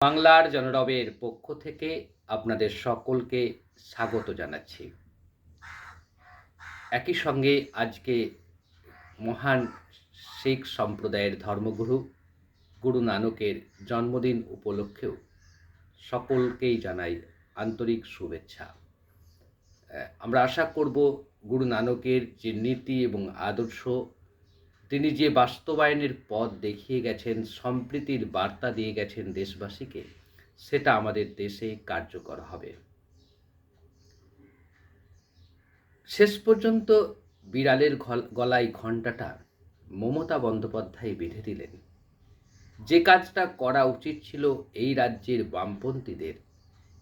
বাংলার জনরবের পক্ষ থেকে আপনাদের সকলকে স্বাগত জানাচ্ছি। একই সঙ্গে আজকে মহান শিখ সম্প্রদায়ের ধর্মগুরু গুরু নানকের জন্মদিন উপলক্ষেও সকলকেই জানাই আন্তরিক শুভেচ্ছা। আমরা আশা করব গুরু নানকের যে নীতি এবং আদর্শ তিনি যে বাস্তবায়নের পথ দেখিয়ে গেছেন, সম্প্রীতির বার্তা দিয়ে গেছেন দেশবাসীকে, সেটা আমাদের দেশে কার্যকর হবে। শেষ পর্যন্ত বিড়ালের গলায় ঘণ্টাটা মমতা বন্দ্যোপাধ্যায় বেঁধে দিলেন। যে কাজটা করা উচিত ছিল এই রাজ্যের বামপন্থীদের,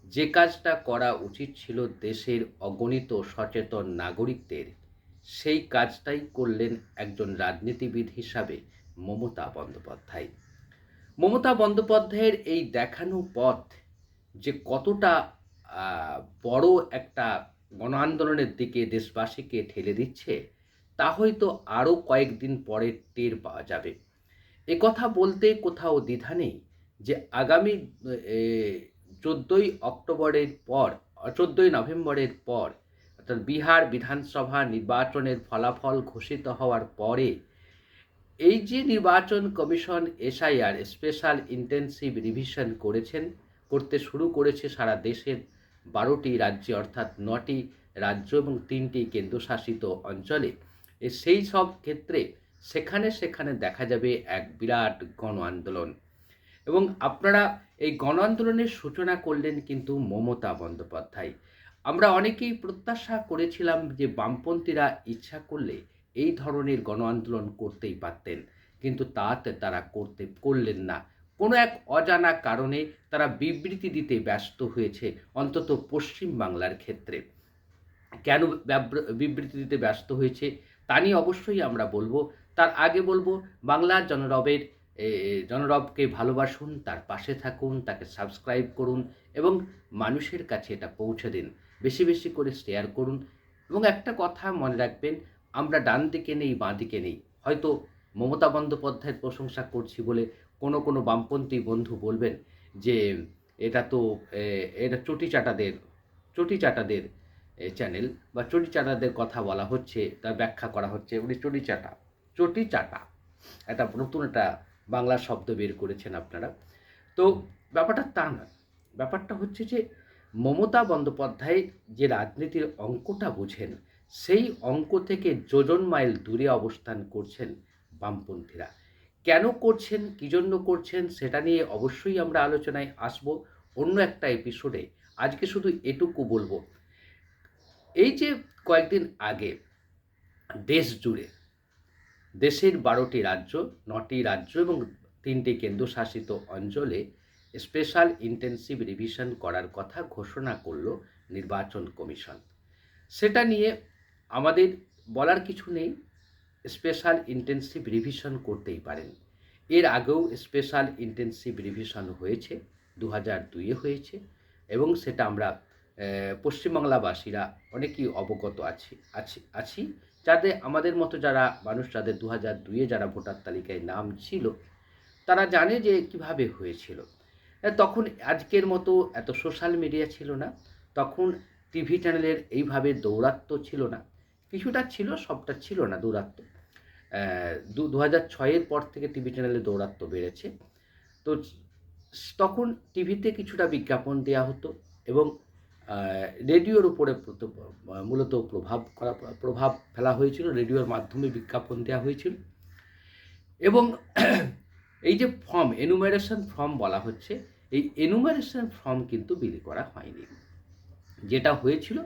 যে কাজটা করা উচিত ছিল দেশের অগণিত সচেতন নাগরিকদের সেই কাজটাই করলেন একজন রাজনীতিবিদ হিসাবে মমতা বন্দ্যোপাধ্যায়। মমতা বন্দ্যোপাধ্যায়ের এই দেখানো পথ যে কতটা বড় একটা গণ আন্দোলনের দিকে দেশবাসীকে ঠেলে দিচ্ছে, তা হয়তো আরও কয়েকদিন পরে টের পাওয়া যাবে। কথা বলতে কোথাও দ্বিধা নেই যে আগামী চোদ্দোই অক্টোবরের পর, চোদ্দোই নভেম্বরের পর অর্থাৎ বিহার বিধানসভা নির্বাচনের ফলাফল ঘোষিত হওয়ার পরে এই যে নির্বাচন commission SIR special intensive revision করেছেন, করতে শুরু করেছে সারা দেশের বারোটি রাজ্যে, অর্থাৎ নটি রাজ্য এবং তিনটি কেন্দ্রশাসিত অঞ্চলে। সেই সব ক্ষেত্রে সেখানে সেখানে দেখা যাবে এক বিরাট গণ আন্দোলন। এবং আপনারা এই গণ আন্দোলনের সূচনা করলেন কিন্তু মমতা বন্দ্যোপাধ্যায়। আমরা অনেকেই প্রত্যাশা করেছিলাম যে বামপন্থীরা ইচ্ছা করলে এই ধরনের গণ আন্দোলন করতেই পারতেন। কিন্তু তাতে তারা করতে করলেন না। কোনো এক অজানা কারণে তারা বিবৃতি দিতে ব্যস্ত হয়েছে অন্তত পশ্চিম বাংলার ক্ষেত্রে। কেন বিবৃতি দিতে ব্যস্ত হয়েছে তা নিয়ে অবশ্যই আমরা বলব। তার আগে বলব বাংলার জনরবের জনরবকে ভালোবাসুন, তার পাশে থাকুন, তাকে সাবস্ক্রাইব করুন এবং মানুষের কাছে এটা পৌঁছে দিন। বেশি বেশি করে শেয়ার করুন। এবং একটা কথা মনে রাখবেন, আমরা ডান দিকে নেই, বাঁ দিকে নেই। হয়তো মমতা বন্দ্যোপাধ্যায়ের প্রশংসা করছি বলে কোনো কোনো বামপন্থী বন্ধু বলবেন যে, এটা তো এটা চটি চাটাদের চটি চাটাদের চ্যানেল বা চটি চাটাদের কথা বলা হচ্ছে, তার ব্যাখ্যা করা হচ্ছে, উনি চটি চাটা চটি চাটা। একটা নতুন একটা বাংলা শব্দ বের করেছেন আপনারা। তো ব্যাপারটা তা নয়। ব্যাপারটা হচ্ছে যে মমতা বন্দ্যোপাধ্যায় যে রাজনীতির অঙ্কটা বুঝেন, সেই অঙ্ক থেকে যোজন মাইল দূরে অবস্থান করছেন বামপন্থীরা। কেন করছেন, কী জন্য করছেন, সেটা নিয়ে অবশ্যই আমরা আলোচনায় আসব অন্য একটা এপিসোডে আজকে শুধু এটুকু বলব। এই যে কয়েকদিন আগে দেশ জুড়ে দেশের বারোটি রাজ্য, নটি রাজ্য এবং তিনটি কেন্দ্রশাসিত অঞ্চলে স্পেশাল ইন্টেনসিভ রিভিশন করার কথা ঘোষণা করল নির্বাচন কমিশন। সেটা নিয়ে আমাদের বলার কিছু নেই। স্পেশাল ইন্টেনসিভ রিভিশন করতেই পারেন। এর আগেও স্পেশাল ইন্টেনসিভ রিভিশন হয়েছে দু হাজার দুইয়ে হয়েছে এবং সেটা আমরা পশ্চিমবাংলাবাসীরা অনেকেই অবগত আছি আছি আছি। যাদের, আমাদের মতো যারা মানুষ, যাদের দু হাজার দুইয়ে যারা ভোটার তালিকায় নাম ছিল, তারা জানে যে কীভাবে হয়েছিল। তখন আজকের মতো এত সোশ্যাল মিডিয়া ছিল না। তখন টিভি চ্যানেলের এইভাবে দৌরাত্ম ছিল না। কিছুটা ছিল, সবটা ছিল না দৌরাত্ম দু দু হাজার ছয়ের পর থেকে টিভি চ্যানেলে দৌরাত্ম বেড়েছে। তো তখন টিভিতে কিছুটা বিজ্ঞাপন দেওয়া হতো এবং রেডিওর উপরে মূলত প্রভাব করা, প্রভাব ফেলা হয়েছিল। রেডিওর মাধ্যমে বিজ্ঞাপন দেওয়া হয়েছিল। এবং, এই যে ফর্ম এনুমারেশন ফর্ম বলা হচ্ছে এই এনুমারেশন ফর্ম কিন্তু বিলি করা হয়নি। যেটা হয়েছিল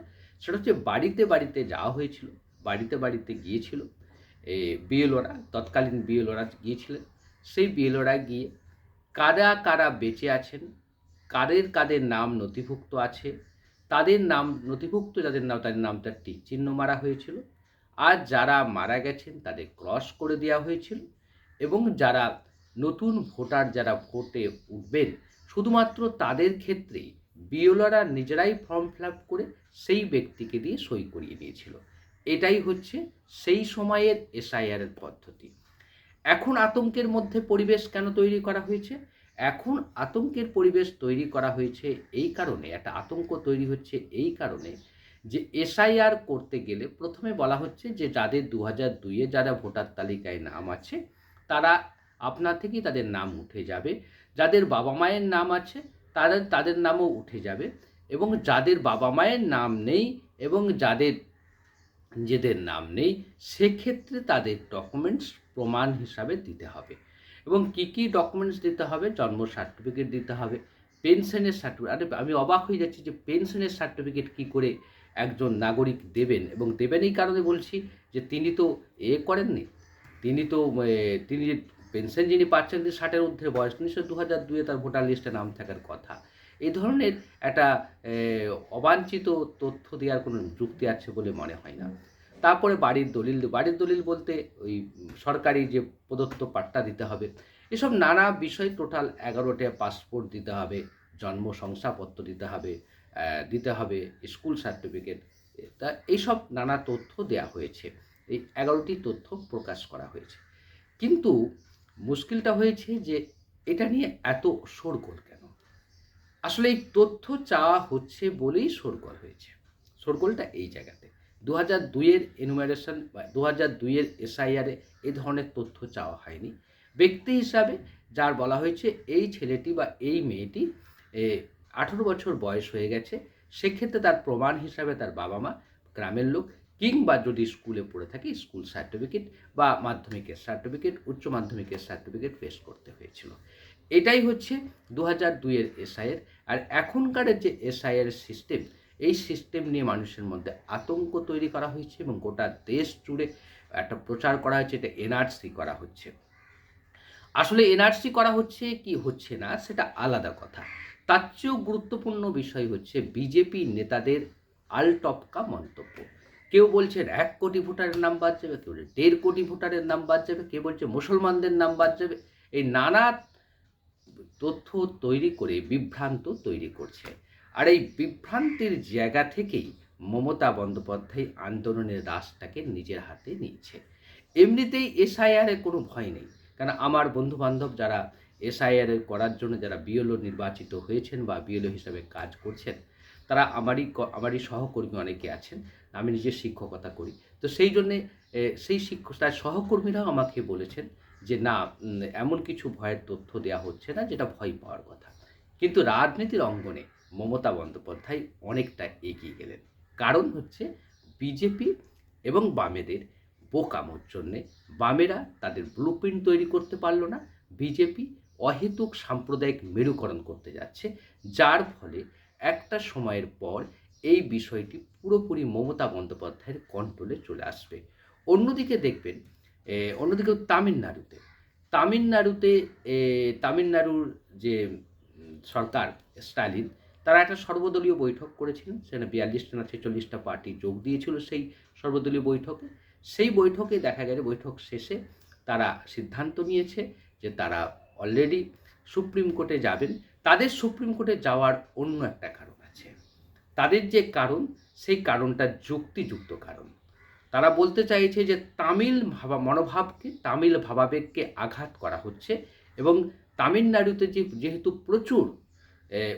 সেটা হচ্ছে বাড়িতে বাড়িতে যাওয়া হয়েছিল, বাড়িতে বাড়িতে গিয়েছিল। এই বিএলওরা, তৎকালীন বিএলওরা গিয়েছিলেন। সেই বিএলওরা গিয়ে কারা কারা বেঁচে আছেন, কাদের কাদের নাম নথিভুক্ত আছে, তাদের নাম নথিভুক্ত, যাদের নাম, তাদের নামটা টিক চিহ্ন মারা হয়েছিল। আর যারা মারা গেছেন, তাদের ক্রস করে দেওয়া হয়েছিল। এবং যারা নতুন ভোটার, যারা ভোটে উঠবেন শুধুমাত্র তাদের ক্ষেত্রে বিওলারা নিজেরাই ফর্ম ফিল আপ করে সেই ব্যক্তিকে দিয়ে সই করিয়ে দিয়েছিল। এটাই হচ্ছে সেই সময়ের এসআইআর এর পদ্ধতি। এখন আতঙ্কের মধ্যে পরিবেশ কেন তৈরি করা হয়েছে? এখন আতঙ্কের পরিবেশ তৈরি করা হয়েছে এই কারণে, একটা আতঙ্ক তৈরি হচ্ছে এই কারণে যে এসআইআর করতে গেলে প্রথমে বলা হচ্ছে যে যাদের দু হাজার দুইয়ে যারা ভোটার তালিকায় নাম আছে, তারা আপনা থেকেই তাদের নাম উঠে যাবে। যাদের বাবা মায়ের নাম আছে তাদের তাদের নামও উঠে যাবে এবং যাদের বাবা মায়ের নাম নেই এবং যাদের নিজেদের নাম নেই, সেক্ষেত্রে তাদের ডকুমেন্টস প্রমাণ হিসাবে দিতে হবে। এবং কি কি ডকুমেন্টস দিতে হবে? জন্ম সার্টিফিকেট দিতে হবে পেনশনের সার্টিফিকেট আরে আমি অবাক হয়ে যাচ্ছি যে পেনশনের সার্টিফিকেট কি করে একজন নাগরিক দেবেন? এবং দেবেন এই কারণে বলছি যে তিনি তো এ করেননি, তিনি তো তিনি পেনশন যিনি পাচ্ছেন তিনি ষাটের ঊর্ধ্বে বয়স নিশ্চয় দু হাজার দুয়ে তার ভোটার লিস্টে নাম থাকার কথা। এই ধরনের একটা অবাঞ্ছিত তথ্য দেওয়ার কোনো যুক্তি আছে বলে মনে হয় না। তারপরে বাড়ির দলিল বাড়ির দলিল বলতে ওই সরকারি যে প্রদত্ত পাট্টা দিতে হবে, এসব নানা বিষয় টোটাল এগারোটা পাসপোর্ট দিতে হবে, জন্ম শংসাপত্র দিতে হবে দিতে হবে, স্কুল সার্টিফিকেট তা এইসব নানা তথ্য দেয়া হয়েছে। এই এগারোটি তথ্য প্রকাশ করা হয়েছে। কিন্তু মুশকিলটা হয়েছে যে এটা নিয়ে এত শোরগোল কেন? আসলে এই তথ্য চাওয়া হচ্ছে বলেই শোরগোল হয়েছে। শোরগোলটা এই জায়গাতে। দু হাজার দুইয়ের এনুমারেশন বা দু হাজার দুইয়ের এসআইআরে এই ধরনের তথ্য চাওয়া হয়নি। ব্যক্তি হিসাবে যার বলা হয়েছে এই ছেলেটি বা এই মেয়েটি আঠেরো বছর বয়স হয়ে গেছে। সেক্ষেত্রে তার প্রমাণ হিসাবে তার বাবা মা গ্রামের লোক কিংবা যদি স্কুলে পড়ে থাকে, স্কুল সার্টিফিকেট বা মাধ্যমিকের সার্টিফিকেট উচ্চ মাধ্যমিকের সার্টিফিকেট পেশ করতে হয়েছিল। এটাই হচ্ছে দু হাজার দুইয়ের এসআইয়ের আর এখনকারের যে এসআইয়ের সিস্টেম এই সিস্টেম নিয়ে মানুষের মধ্যে আতঙ্ক তৈরি করা হয়েছে এবং গোটা দেশ জুড়ে একটা প্রচার করা হয়েছে, এটা এনআরসি করা হচ্ছে। আসলে এনআরসি করা হচ্ছে কি হচ্ছে না, সেটা আলাদা কথা। তার চেয়েও গুরুত্বপূর্ণ বিষয় হচ্ছে, বিজেপি নেতাদের আলটপকা মন্তব্য। কেউ বলছেন এক কোটি ভোটারের নাম বাদ যাবে, কেউ দেড় কোটি ভোটারের নাম বাদ যাবে, কেউ বলছে মুসলমানদের নাম বাদ যাবে। এই নানা তথ্য তৈরি করে, বিভ্রান্ত তৈরি করছে। আর এই বিভ্রান্তির জায়গা থেকেই মমতা বন্দ্যোপাধ্যায় আন্দোলনের রাসটাকে নিজের হাতে নিয়েছে। এমনিতেই এসআইআর কোনো ভয় নেই। কারণ আমার বন্ধু বান্ধব যারা এসআইআর করার জন্য যারা বিএলও নির্বাচিত হয়েছেন বা বিএলও হিসাবে কাজ করছেন, তারা আমারই আমারই সহকর্মী অনেকে আছেন আমি নিজে শিক্ষকতা করি। তো সেই জন্যে সেই শিক্ষক তার সহকর্মীরাও আমাকে বলেছেন যে, না এমন কিছু ভয়ের তথ্য দেওয়া হচ্ছে না যেটা ভয় পাওয়ার কথা। কিন্তু রাজনীতির অঙ্গনে মমতা বন্দ্যোপাধ্যায় অনেকটা এগিয়ে গেলেন। কারণ হচ্ছে বিজেপি এবং বামেদের বোকামোর জন্যে বামেরা তাদের ব্লু তৈরি করতে পারল না। বিজেপি অহেতুক সাম্প্রদায়িক মেরুকরণ করতে যাচ্ছে, যার ফলে একটা সময়ের পর এই বিষয়টি পুরোপুরি মমতা বন্দ্যোপাধ্যায়ের কন্ট্রোলে চলে আসবে। অন্যদিকে দেখবেন অন্যদিকে তামিলনাড়ুতে তামিলনাড়ুতে তামিলনাড়ুর যে সরকার, স্টালিন, তারা একটা সর্বদলীয় বৈঠক করেছিলেন। সেখানে বিয়াল্লিশটা না ছেচল্লিশটা পার্টি যোগ দিয়েছিল সেই সর্বদলীয় বৈঠকে। সেই বৈঠকে দেখা গেছে বৈঠক শেষে তারা সিদ্ধান্ত নিয়েছে যে তারা অলরেডি সুপ্রিম কোর্টে যাবেন। তাদের সুপ্রিম কোর্টে যাওয়ার অন্য একটা কারণ তাদের যে কারণ, সেই কারণটা যুক্তিযুক্ত কারণ। তারা বলতে চাইছে যে তামিল ভাবা, মনোভাবকে, তামিল ভাবাবেগকে আঘাত করা হচ্ছে এবং তামিলনাড়ুতে যে, যেহেতু প্রচুর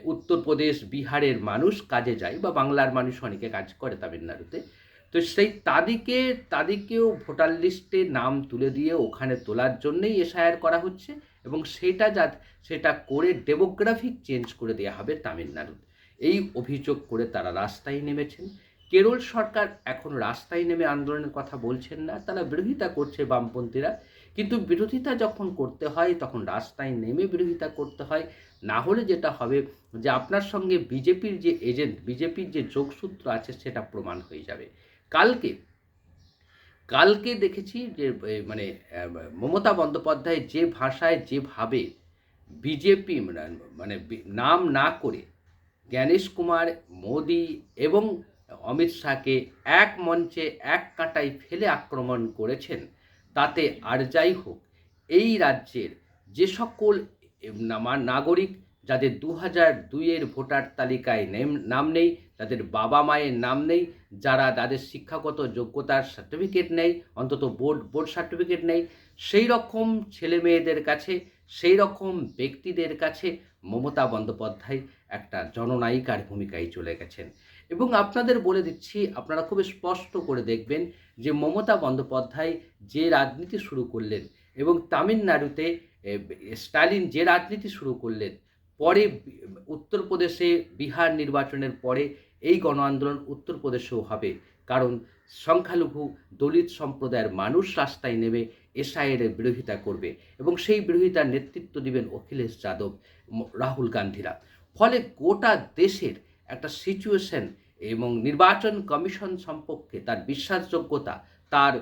উত্তরপ্রদেশ, বিহারের মানুষ কাজে যায় বা বাংলার মানুষ অনেকে কাজ করে তামিলনাড়ুতে, তো সেই তাদেরকে, তাদেরকেও ভোটার লিস্টে নাম তুলে দিয়ে ওখানে তোলার জন্যেই এসআইআর করা হচ্ছে এবং সেটা যা সেটা করে ডেমোগ্রাফিক চেঞ্জ করে দেওয়া হবে তামিলনাড়ু এই অভিযোগ করে তারা রাস্তায় নেমেছেন। কেরল সরকার এখন রাস্তায় নেমে আন্দোলনের কথা বলছেন না, তারা বিরোধিতা করছে বামপন্থীরা। কিন্তু বিরোধিতা যখন করতে হয়, তখন রাস্তায় নেমে বিরোধিতা করতে হয়। না হলে যেটা হবে যে আপনার সঙ্গে বিজেপির যে এজেন্ট, বিজেপির যে যোগসূত্র আছে, সেটা প্রমাণ হয়ে যাবে। কালকে কালকে দেখেছি যে মানে মমতা বন্দ্যোপাধ্যায় যে ভাষায় যেভাবে বিজেপি মানে নাম না করে জ্ঞানেশ কুমার, মোদি এবং অমিত শাহকে এক মঞ্চে এক কাঁটায় ফেলে আক্রমণ করেছেন। তাতে আর যাই হোক, এই রাজ্যের যে সকল নাগরিক যাদের দু হাজার দুইয়ের ভোটার তালিকায় নেম- নাম নেই তাদের বাবা মায়ের নাম নেই, যারা তাদের শিক্ষাগত যোগ্যতার সার্টিফিকেট নেই, অন্তত বোর্ড বোর্ড সার্টিফিকেট নেই, সেই রকম ছেলে মেয়েদের কাছে সেই রকম ব্যক্তিদের কাছে মমতা বন্দ্যোপাধ্যায় একটা জননায়িকার ভূমিকায় চলে গেছেন। এবং আপনাদের বলে দিচ্ছি, আপনারা খুব স্পষ্ট করে দেখবেন যে মমতা বন্দ্যোপাধ্যায় যে রাজনীতি শুরু করলেন এবং তামিলনাড়ুতে স্টালিন যে রাজনীতি শুরু করলেন, পরে উত্তরপ্রদেশে বিহার নির্বাচনের পরে এই গণ আন্দোলন উত্তরপ্রদেশেও হবে। কারণ সংখ্যালঘু দলিত সম্প্রদায়ের মানুষ রাস্তায় নেমে এসআইয়ের বিরোধিতা করবে এবং সেই বিরোধিতার নেতৃত্ব দিবেন অখিলেশ যাদব রাহুল গান্ধীরা। ফলে গোটা দেশের একটা সিচুয়েশন এবং নির্বাচন কমিশন সম্পর্কে তার বিশ্বাসযোগ্যতা, তার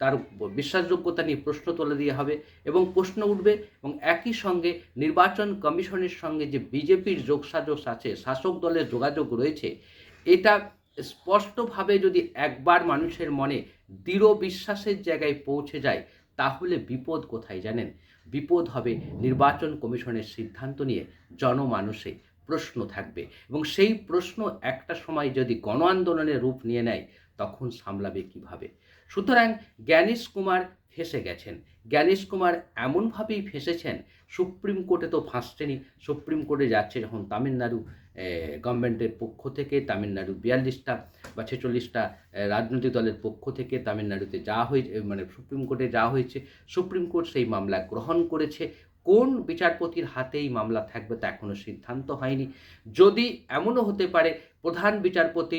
তার বিশ্বাসযোগ্যতা নিয়ে প্রশ্ন তুলে দিয়ে হবে এবং প্রশ্ন উঠবে এবং একই সঙ্গে নির্বাচন কমিশনের সঙ্গে যে বিজেপির যোগসাজশ আছে, শাসক দলের যোগাযোগ রয়েছে, এটা স্পষ্টভাবে যদি একবার মানুষের মনে দৃঢ় বিশ্বাসের জায়গায় পৌঁছে যায়, তাহলে বিপদ কোথায় জানেন? বিপদ হবে নির্বাচন কমিশনের সিদ্ধান্ত নিয়ে জনমানুষে প্রশ্ন থাকবে এবং সেই প্রশ্ন একটা সময় যদি গণ আন্দোলনের রূপ নিয়ে নেয়, তখন সামলাবে কীভাবে? সুতরাং জ্ঞানেশ কুমার ফেসে গেছেন। জ্ঞানেশ কুমার এমনভাবেই ফেসেছেন, সুপ্রিম কোর্টে তো ফাঁসছেনই। সুপ্রিম কোর্টে যাচ্ছে যখন তামিলনাড়ু গভর্নমেন্টের পক্ষ থেকে, তামিলনাড়ু বিয়াল্লিশটা বা ছেচল্লিশটা রাজনৈতিক দলের পক্ষ থেকে তামিলনাড়ুতে যাওয়া হয়ে মানে সুপ্রিম কোর্টে যাওয়া হয়েছে, সুপ্রিম কোর্ট সেই মামলা গ্রহণ করেছে। কোন বিচারপতির হাতেই মামলা থাকবে তা এখনও সিদ্ধান্ত হয়নি। যদি এমনও হতে পারে, প্রধান বিচারপতি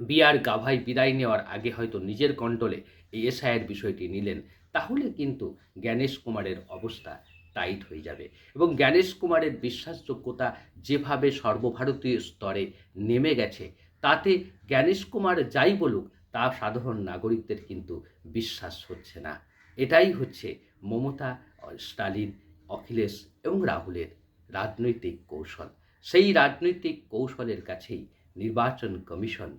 বি আর গাভাই বিদায় নেওয়ার আগে হয়তো নিজের কন্ট্রোলে এই এসআইয়ের বিষয়টি নিলেন, তাহলে কিন্তু জ্ঞানেশ কুমারের অবস্থা টাইট হয়ে যাবে এবং জ্ঞানেশ কুমারের বিশ্বাসযোগ্যতা যেভাবে সর্বভারতীয় স্তরে নেমে গেছে, তাতে জ্ঞানেশ কুমার যাই বলুক, তা সাধারণ নাগরিকদের কিন্তু বিশ্বাস হচ্ছে না। এটাই হচ্ছে মমতা, স্টালিন, অখিলেশ এবং রাহুলের রাজনৈতিক কৌশল। সেই রাজনৈতিক কৌশলের কাছেই নির্বাচন কমিশন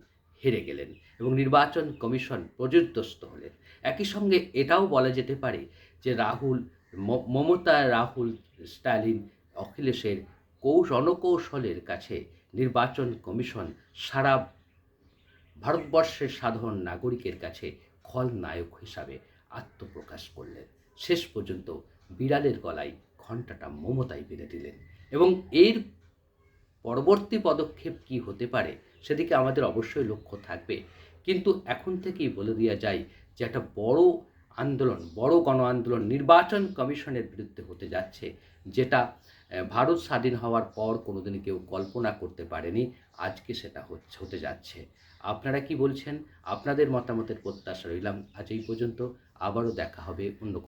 হেরে গেলেন এবং নির্বাচন কমিশন প্রযোজ্যস্ত হলেন। একই সঙ্গে এটাও বলা যেতে পারে যে রাহুল মমতা, রাহুল, স্টালিন, অখিলেশের কৌশ, অনকৌশলের কাছে নির্বাচন কমিশন সারা ভারতবর্ষের সাধারণ নাগরিকের কাছে খলনায়ক হিসাবে আত্মপ্রকাশ করলেন। শেষ পর্যন্ত বিড়ালের গলায় ঘণ্টাটা মমতাই বেঁধে দিলেন। এবং এর পরবর্তী পদক্ষেপ কি হতে পারে সেদিকে আমাদের অবশ্যই লক্ষ্য থাকবে। কিন্তু এখন থেকেই বলে দেওয়া যায় যে একটা বড় আন্দোলন, বড় গণ আন্দোলন, নির্বাচন কমিশনের বিরুদ্ধে হতে যাচ্ছে, যেটা ভারত স্বাধীন হওয়ার পর কোনোদিন কেউ কল্পনা করতে পারেনি, আজকে সেটা হচ্ছে, হতে যাচ্ছে। আপনারা কি বলছেন? আপনাদের মতামতের প্রত্যাশা রইলাম। আজ এই পর্যন্ত। আবারও দেখা হবে অন্য